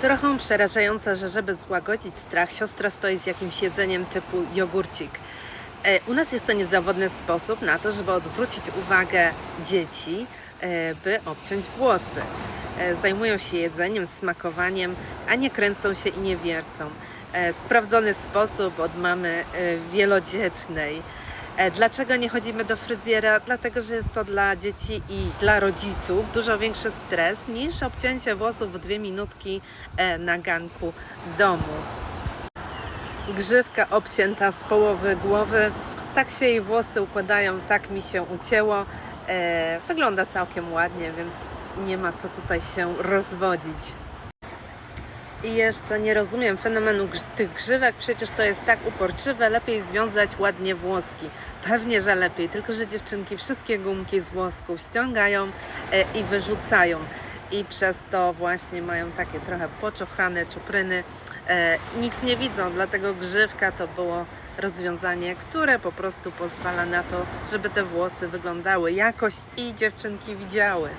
Trochę przerażające, że żeby złagodzić strach, siostra stoi z jakimś jedzeniem typu jogurcik. E, U nas jest to niezawodny sposób na to, żeby odwrócić uwagę dzieci, e, by obciąć włosy. E, Zajmują się jedzeniem, smakowaniem, a nie kręcą się i nie wiercą. Sprawdzony sposób od mamy wielodzietnej. E, Dlaczego nie chodzimy do fryzjera? Dlatego, że jest to dla dzieci i dla rodziców dużo większy stres niż obcięcie włosów w dwie minutki e, na ganku domu. Grzywka obcięta z połowy głowy. Tak się jej włosy układają, tak mi się ucięło. E, wygląda całkiem ładnie, więc nie ma co tutaj się rozwodzić. I jeszcze nie rozumiem fenomenu tych grzywek, przecież to jest tak uporczywe, lepiej związać ładnie włoski. Pewnie, że lepiej, tylko że dziewczynki wszystkie gumki z włosków ściągają e, i wyrzucają. I przez to właśnie mają takie trochę poczochrane czupryny. E, nic nie widzą, dlatego grzywka to było rozwiązanie, które po prostu pozwala na to, żeby te włosy wyglądały jakoś i dziewczynki widziały.